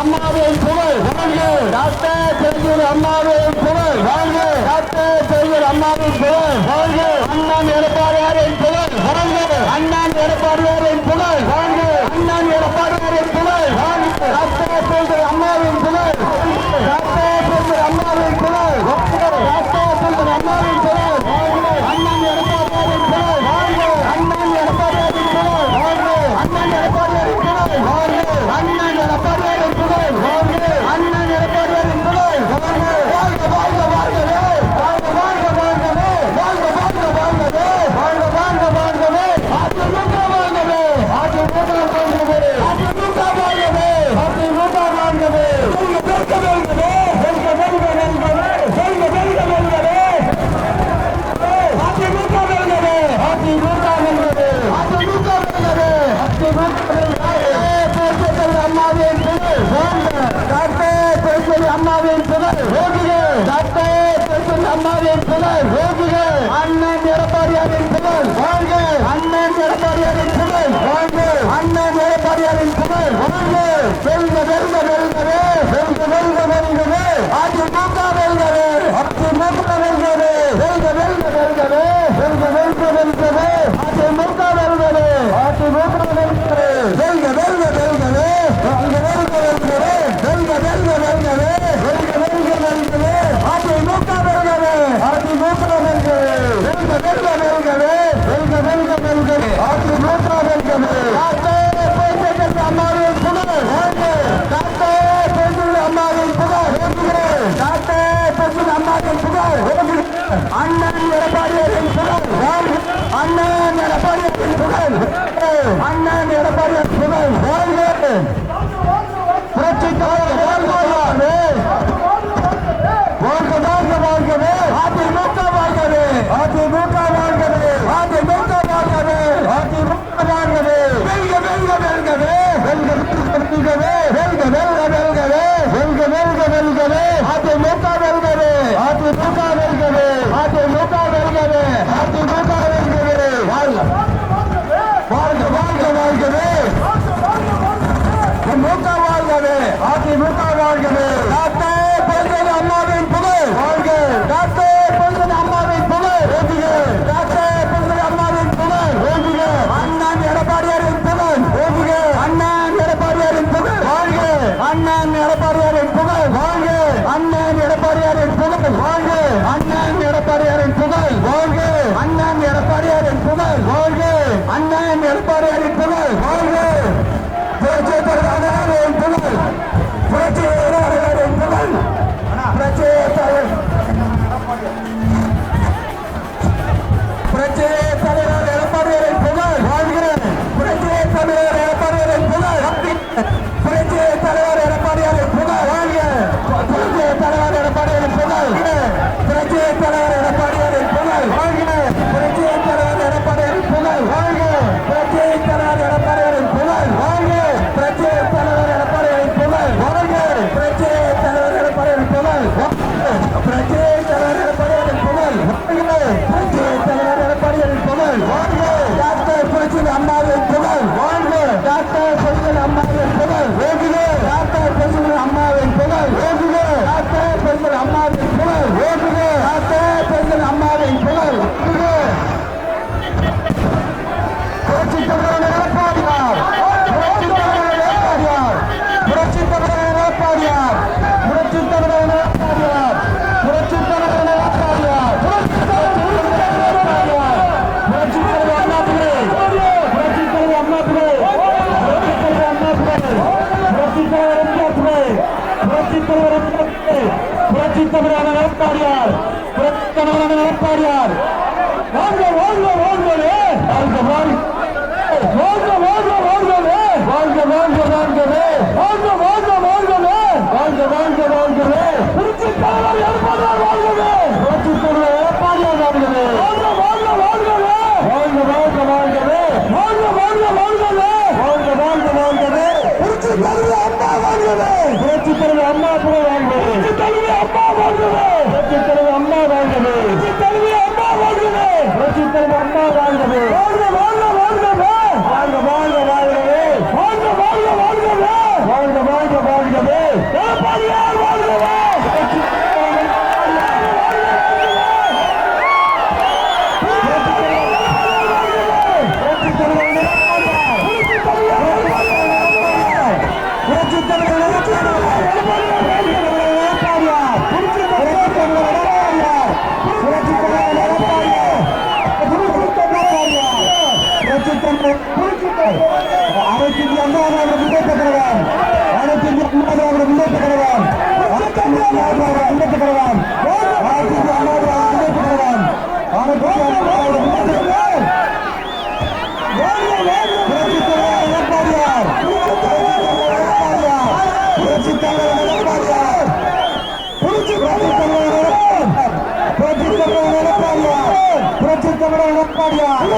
அம்மாவே புகழ் வாழ்க டாக்டர் பெரியவர் அம்மாவே புகழ் வாழ்க டாக்டர் பெரியவர் அம்மாவின் புகழ் வாழ்க அண்ணன் எடப்பாடியாரின் புகழ் வாழ்க அண்ணன் எடப்பாடியாரின் அண்ணன் எடப்பாடி புகழ் புரட்சி தலைவர் வாழ்வார்களே வாழ்க வாழ்க வாழ்கவே அதிமுக கழகம் எடப்பாடி அணி புகழ் வாழ்க புரட்சி தலைவரின் புகழ் புரட்சி வீரர்களின் புகழ் புரட்சி புரட்சி தலைவர் எடப்பாடியின் புகழ் வாழ்க! புரட்சி தலைவர் எடப்பாடியின் புகழ் புரட்சி தலைவர் எடப்பாடி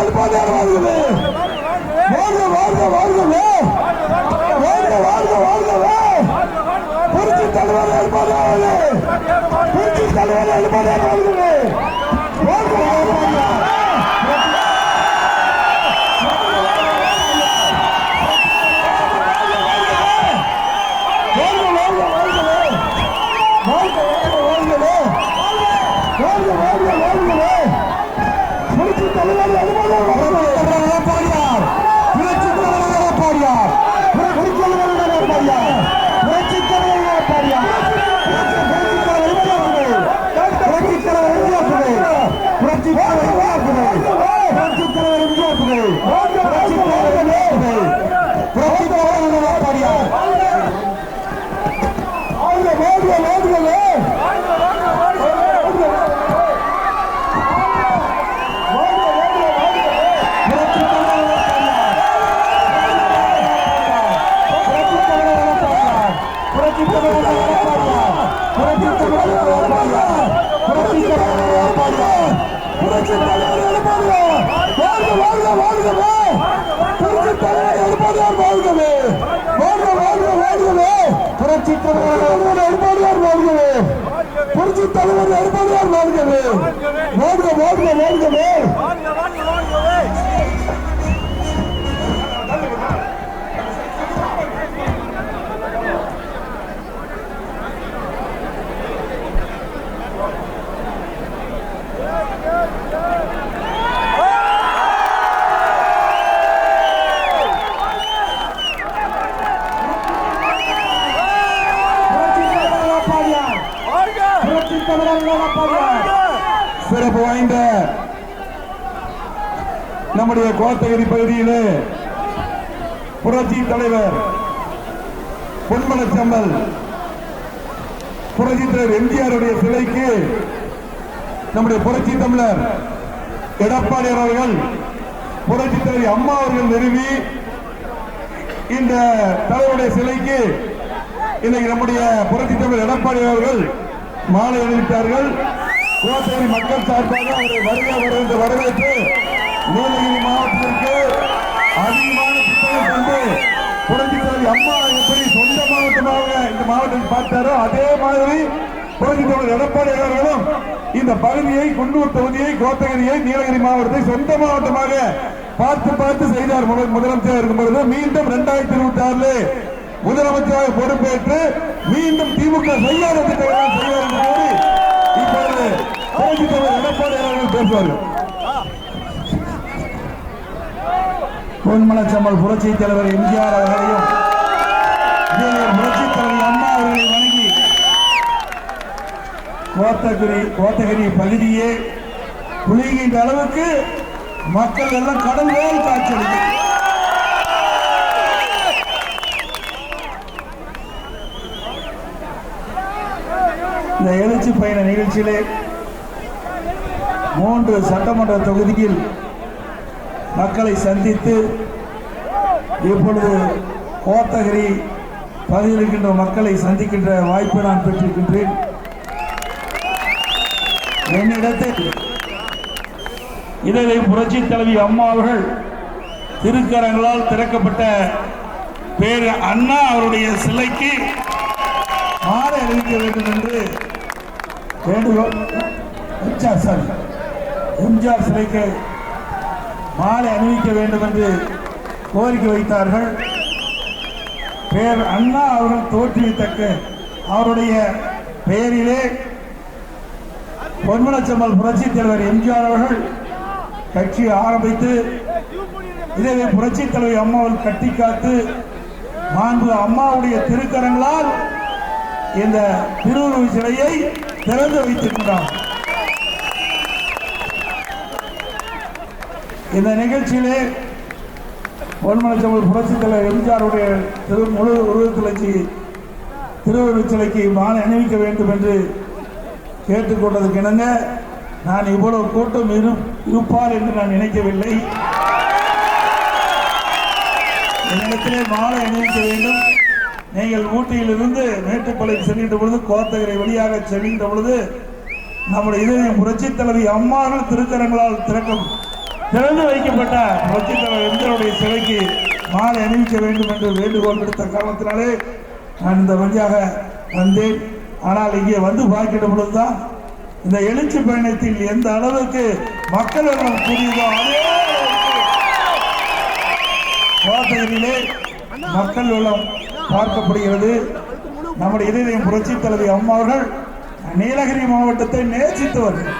புரட்சி வாழ்கவே வாழ்க வாழ்க வாழ்கவே வாழ்க வாழ்க வாழ்கவே புரட்சி தலைவர் எடப்பாடியார் புரட்சி தலைவர் எடப்பாடியார் வாழ்கவே வாழ்க வாழ்க வாழ்க வாழ்க வாழ்கவே வாழ்க வாழ்க வாழ்கவே புரட்சி தலைவர் எடப்பாடியார் வாழ்கவே. புரட்சி தலைவர் எடப்பாடியார் வாழ்கவே. வாழ்க வாழ்க வாழ்கவே. சிறப்பு வாய்ந்த நம்முடைய கோத்தகிரி பகுதியிலே புரட்சி தலைவர் பொன்மனச்சம்மல் புரட்சி தலைவர் எம்ஜிஆருடைய சிலைக்கு நம்முடைய புரட்சி தமிழர் எடப்பாடியார் அவர்கள் புரட்சி தலைவர் அம்மா அவர்கள் நிறுவி இந்த தலைவருடைய சிலைக்கு இன்னைக்கு நம்முடைய புரட்சி தலைவர் எடப்பாடி அவர்கள் மாலை அணிவித்தார்கள் கோத்தகிரி மக்கள் சார்பாக அவரை வருகை வருகின்ற வரவேற்று நீலகிரி மாவட்டத்திற்கு அதிகமான திட்டங்கள் தந்து புரட்சி அம்மா எப்படி சொந்த மாவட்டமாக இந்த மாவட்டத்தில் பார்த்தாரோ அதே மாதிரி புரட்சித்தலைவர் எடப்பாடி அவர்களும் இந்த பகுதியை குன்னூர் தொகுதியை கோத்தகிரியை நீலகிரி மாவட்டத்தை சொந்த மாவட்டமாக பார்த்து பார்த்து செய்தார் முதல் முதலமைச்சர் இருக்கும் பொழுது மீண்டும் இரண்டாயிரத்தி இருபத்தி ஆறுல. முதலமைச்சராக பொறுப்பேற்று மீண்டும் திமுக செய்யாத திட்டங்களை செய்வார் என்று கூறி இப்பொழுது புரட்சி தலைவர் எடப்பாடி அவர்கள் பேசுவார்கள். பொன்மலச்சம்மல் புரட்சி தலைவர் எம்ஜிஆர் அவர்களையும் புரட்சி தலைவர் அம்மா அவர்களை வணங்கி கோத்தகிரி கோத்தகிரி பகுதியே குளிகின்ற அளவுக்கு மக்கள் எல்லாம் கடல் போல் காட்சியளிக்கும் இந்த எழுச்சி பயண நிகழ்ச்சியிலே மூன்று சட்டமன்ற தொகுதியில் மக்களை சந்தித்து இப்பொழுது கோத்தகிரி பகுதியிருக்கின்ற மக்களை சந்திக்கின்ற வாய்ப்பை நான் பெற்றிருக்கின்றேன். என்னிடத்தில் இதை புரட்சி தலைவி அம்மா அவர்கள் திருக்கரங்களால் திறக்கப்பட்ட பேர் அண்ணா அவருடைய சிலைக்கு மாற அறிவிக்க வேண்டும் என்று வேண்டுகோள் எம்ஜிஆர் சாரி. எம்ஜிஆர் சிலைக்கு மாலை அணிவிக்க வேண்டும் என்று கோரிக்கை வைத்தார்கள். பேர் அண்ணா அவர்கள் தோற்றுவித்தக்க அவருடைய பெயரிலே பொன்மனச்சம்மல் புரட்சி தலைவர் எம்ஜிஆர் அவர்கள் கட்சி ஆரம்பித்து இதே புரட்சி தலைவர் அம்மாவில் கட்டி காத்து மாண்பு அம்மாவுடைய திருக்கரங்களால் இந்த திருவுருவ சிலையை திறந்து வைத்திருக்கிறார் இந்த நிகழ்ச்சியிலே பொன்மனச்சம்பல் புரட்சி தலைவர் எம்ஜிஆருடைய திரு முழு உருவத்திலைக்கு திருவுருவச் சிலைக்கு மாலை அணிவிக்க வேண்டும் என்று கேட்டுக்கொண்டதுக்கு இணங்க நான் இவ்வளவு கூட்டம் இரு இருப்பார் என்று நான் நினைக்கவில்லை. என்னிடத்திலே மாலை அணிவிக்க வேண்டும். நீங்கள் ஊட்டியிலிருந்து மேட்டுப்பாளையம் செல்கின்ற பொழுது கோத்தகரை வழியாக செல்கின்ற பொழுது நம்முடைய இதயம் புரட்சி தலைவி அம்மாவில் திருக்கரங்களால் திறக்கும் திறந்து வைக்கப்பட்ட புரட்சி தலைவர் எம்ஜிஆருடைய சிலைக்கு மாலை அணிவிக்க வேண்டும் என்று வேண்டுகோள் விடுத்த காரணத்தினாலே நான் இந்த வழியாக வந்தேன். ஆனால் இங்கே வந்து பார்க்கின்ற பொழுதுதான் இந்த எழுச்சி பயணத்தில் எந்த அளவுக்கு மக்கள் புரியுதோ அதே அளவுக்கு மக்கள் உள்ளம் பார்க்கப்படுகிறது. நம்முடைய இதயம் புரட்சி தலைவி அம்மா அவர்கள் நீலகிரி மாவட்டத்தை நேசித்தவர்கள்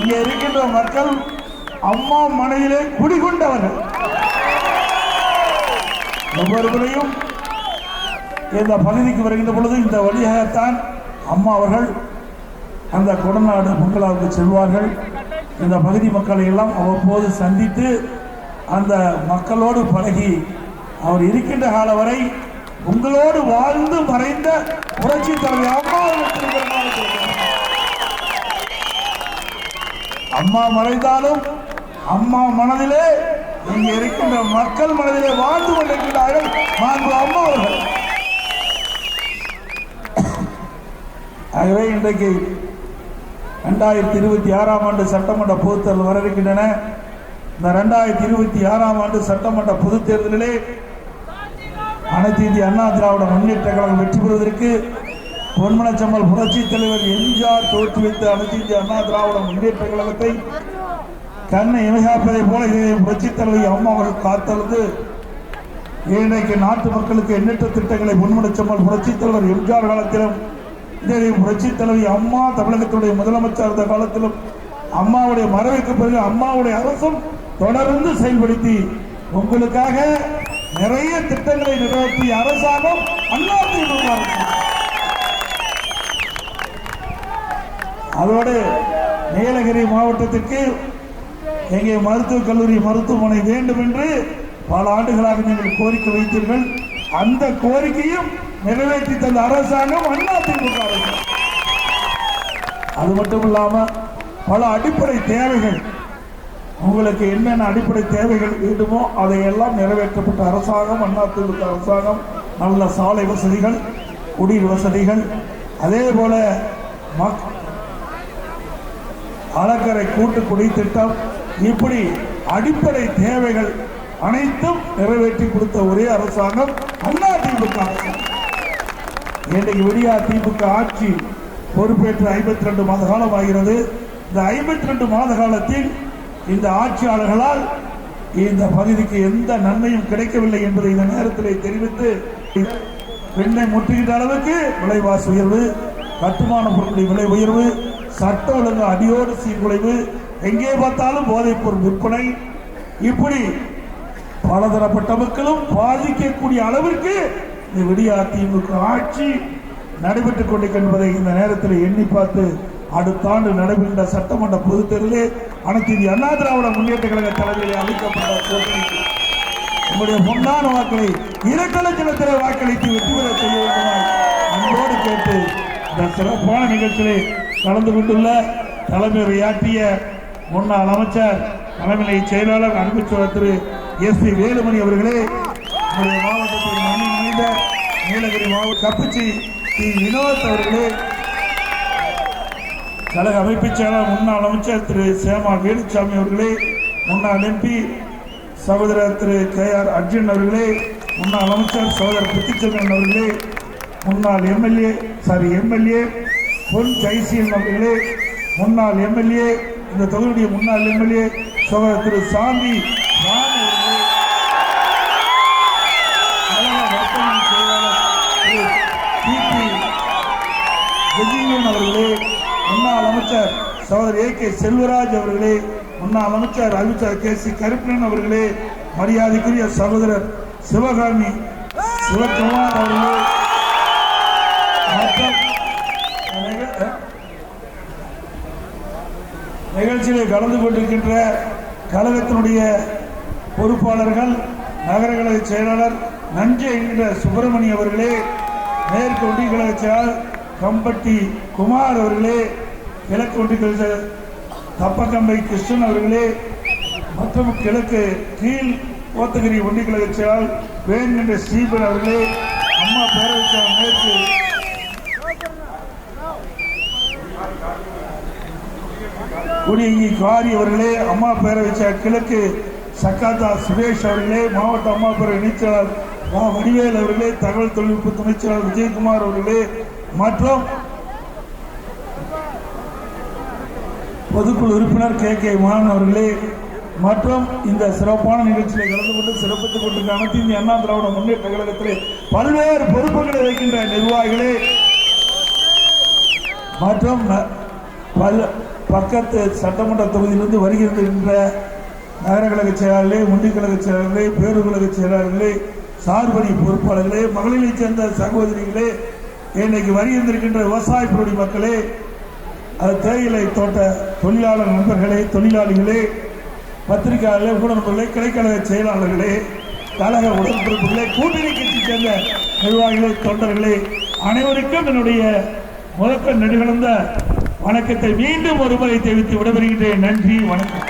இங்கே இருக்கின்ற மக்கள் அம்மா மனையிலே குடிகொண்டவர்கள். ஒவ்வொருவரையும் இந்த பகுதிக்கு வருகின்ற பொழுது இந்த வழியாகத்தான் அம்மா அவர்கள் அந்த கொடநாடு மக்களாவுக்கு செல்வார்கள். இந்த பகுதி மக்களை எல்லாம் அவ்வப்போது சந்தித்து அந்த மக்களோடு பழகி அவர் இருக்கின்ற காலம் வரை உங்களோடு வாழ்ந்து மறைந்த புரட்சி தலைவர் அம்மா அம்மா மறைந்தாலும் அம்மா மனதிலே இங்கே இருக்கின்ற மக்கள் மனதிலே வாழ்ந்து கொண்டிருக்கிறார்கள் மாண்பு அம்மா அவர்கள். ஆகவே இன்றைக்கு ரெண்டாயிரத்தி இருபத்தி ஆறாம் ஆண்டு சட்டமன்ற பொறுத்தல் வர இருக்கின்றன இந்த ரெண்டாயிரத்தி இருபத்தி ஆறாம் ஆண்டு சட்டமன்ற பொதுத் தேர்தலிலே அனைத்து இந்திய அண்ணா திராவிட முன்னேற்ற கழகம் வெற்றி பெறுவதற்கு பொன்மனச்சம்மல் புரட்சி தலைவர் எம்ஜிஆர் தோற்றுவித்த அனைத்து இந்திய அண்ணா திராவிட முன்னேற்ற கழகத்தை கண்ணை இமையாப்பதை போல புரட்சி தலைவி அம்மா அவர்கள் காத்தழுது. இன்றைக்கு நாட்டு மக்களுக்கு எண்ணற்ற திட்டங்களை முன்முடிச்சம்மல் புரட்சி தலைவர் எம்ஜிஆர் காலத்திலும் இதே புரட்சி தலைவி அம்மா தமிழகத்துடைய முதலமைச்சர் இருந்த காலத்திலும் அம்மாவுடைய மறைவுக்கு பிறகு அம்மாவுடைய அரசும் தொடர்ந்து செயல்படுத்தி உங்களுக்காக நிறைய திட்டங்களை நிறைவேற்றிய அரசாங்கம் அண்ணா திமுக அதோடு நீலகிரி மாவட்டத்திற்கு எங்கே மருத்துவக் கல்லூரி மருத்துவமனை வேண்டும் என்று பல ஆண்டுகளாக நீங்கள் கோரிக்கை வைத்தீர்கள். அந்த கோரிக்கையும் நிறைவேற்றி தந்த அரசாங்கம் அண்ணா திமுக அது மட்டும் இல்லாமல் பல அடிப்படை தேவைகள் உங்களுக்கு என்னென்ன அடிப்படை தேவைகள் வேண்டுமோ அதையெல்லாம் நிறைவேற்றப்பட்ட அரசாங்கம் அண்ணா திமுக அரசாங்கம் நல்ல சாலை வசதிகள் குடிநீர் வசதிகள் அதே போல மக் அலக்கரை கூட்டு குடி திட்டம் இப்படி அடிப்படை தேவைகள் அனைத்தும் நிறைவேற்றி கொடுத்த ஒரே அரசாங்கம் அண்ணா திமுக அரசாங்கம் இன்றைக்கு விடியா திமுக ஆட்சி பொறுப்பேற்று ஐம்பத்தி ரெண்டு மாத காலம் ஆகிறது. இந்த ஐம்பத்தி ரெண்டு மாத காலத்தில் இந்த ஆட்சியாளர்களால் இந்த பகுதிக்கு எந்த நன்மையும் கிடைக்கவில்லை என்பதை இந்த நேரத்தில் தெரிவித்து பெண்ணை முற்றுகின்ற அளவுக்கு விலைவாசி உயர்வு கட்டுமான பொருட்களின் விலை உயர்வு சட்ட ஒழுங்கு அடியோடு சீர்குலைவு எங்கே பார்த்தாலும் போதைப் பொருள் விற்பனை இப்படி பலதரப்பட்ட மக்களும் பாதிக்கக்கூடிய அளவிற்கு இந்த விடியா திமுக ஆட்சி நடைபெற்றுக் கொண்டிருக்கிறது என்பதை இந்த நேரத்தில் எண்ணி பார்த்து அடுத்த ஆண்டு நடைபெறுகின்ற சட்டமன்ற பொதுத் தேர்தலில் அனைத்து இந்திய அண்ணா திராவிட முன்னேற்ற கழக தலைமையில் அளிக்கப்பட்ட கூட்டணிக்கு உங்களுடைய பொன்னான வாக்களை இரட்டலை சின்னத்திலே வாக்களித்து வெற்றி பெற செய்ய வேண்டுமாய் அன்போடு கேட்டு இந்த சிறப்பான நிகழ்ச்சியிலே கலந்து கொண்டுள்ள தலைமை உரையாற்றிய முன்னாள் அமைச்சர் தலைமை செயலாளர் அன்புச்சோர் திரு. எஸ். பி. வேலுமணி அவர்களே நம்முடைய மாவட்டத்தில் மண்ணின் நீண்ட நீலகிரி மாவட்ட கப்பிச்சி டி. வினோத் அவர்களே கழக அமைப்புச் செயலாளர் முன்னாள் அமைச்சர் திரு சேமா வேலுச்சாமி அவர்களே முன்னாள் எம்பி சகோதரர் திரு கே ஆர் அர்ஜுன் அவர்களே முன்னாள் அமைச்சர் சகோதரர் புத்திச்சந்திரன் அவர்களே முன்னாள் எம்எல்ஏ சாரி எம்எல்ஏ பொன் ஜெய்சீலன் அவர்களே முன்னாள் எம்எல்ஏ இந்த தொகுதியுடைய முன்னாள் எம்எல்ஏ சகோதரர் திரு சாந்தி சகோதரர் ஏ கே செல்வராஜ் அவர்களே முன்னாள் அமைச்சர் அமைச்சர் கே சி கருப்பணன் அவர்களே மரியாதைக்குரிய சகோதரர் சிவகாமி சிவகுமார் அவர்களே. நிகழ்ச்சியில் கலந்து கொண்டிருக்கின்ற கழகத்தினுடைய பொறுப்பாளர்கள் நகர கழக செயலாளர் நஞ்சை என்கிற சுப்பிரமணி அவர்களே மேற்கு ஒன்றிய கழக செயலாளர் கம்பட்டி குமார் அவர்களே கிழக்கு ஒன்றிய தப்பக்கம்பை கிருஷ்ணன் அவர்களே மற்றும் கிழக்கு கீழ் கோத்தகிரி ஒன்றிய கழக செயலாளர் ஸ்ரீபன் அவர்களே அம்மா பேரவைக்கான செயலாளர் மேற்கு குடியங்கி காரி அவர்களே அம்மா பேரவை கிழக்கு சக்காத்தா சுரேஷ் அவர்களே மாவட்ட அம்மா பேரவை இணைச்சாளர் வடிவேல் அவர்களே தகவல் தொழில்நுட்ப துணைச் விஜயகுமார் அவர்களே மற்றும் பொதுக்குழு உறுப்பினர் கே. கே. மாறன் அவர்களே மற்றும் இந்த சிறப்பான நிகழ்ச்சியில் கலந்து கொண்டு சிறப்பித்துக் கொண்டிருக்கிற அனைத்து இந்திய அண்ணா திராவிட முன்னேற்ற கழகத்திலே பல்வேறு பொறுப்புகளை வைக்கின்ற நிர்வாகிகளே மற்றும் ந- பக்கத்து சட்டமன்ற தொகுதியிலிருந்து வருகின்ற நகர கழக செயலாளர்களே ஒன்றிய கழக செயலாளர்களே பேரூர் கழக செயலாளர்களே சார்பணி பொறுப்பாளர்களே மகளிரைச் சேர்ந்த சகோதரிகளே இன்னைக்கு வருகின்றிருக்கின்ற விவசாய பொருடி மக்களே அது தேயிலை தோட்ட தொழிலாளர் நண்பர்களே தொழிலாளிகளே பத்திரிகையாளர்களே ஊடகங்களே கிளைக்கழக செயலாளர்களே கழக உடன்பிறப்புகளே கூட்டணி கட்சி சேர்ந்த நிர்வாகிகளே தொண்டர்களே அனைவருக்கும் என்னுடைய முதற்க நெடுகலந்த வணக்கத்தை மீண்டும் ஒருமுறை தெரிவித்து விடைபெறுகின்றேன். நன்றி வணக்கம்.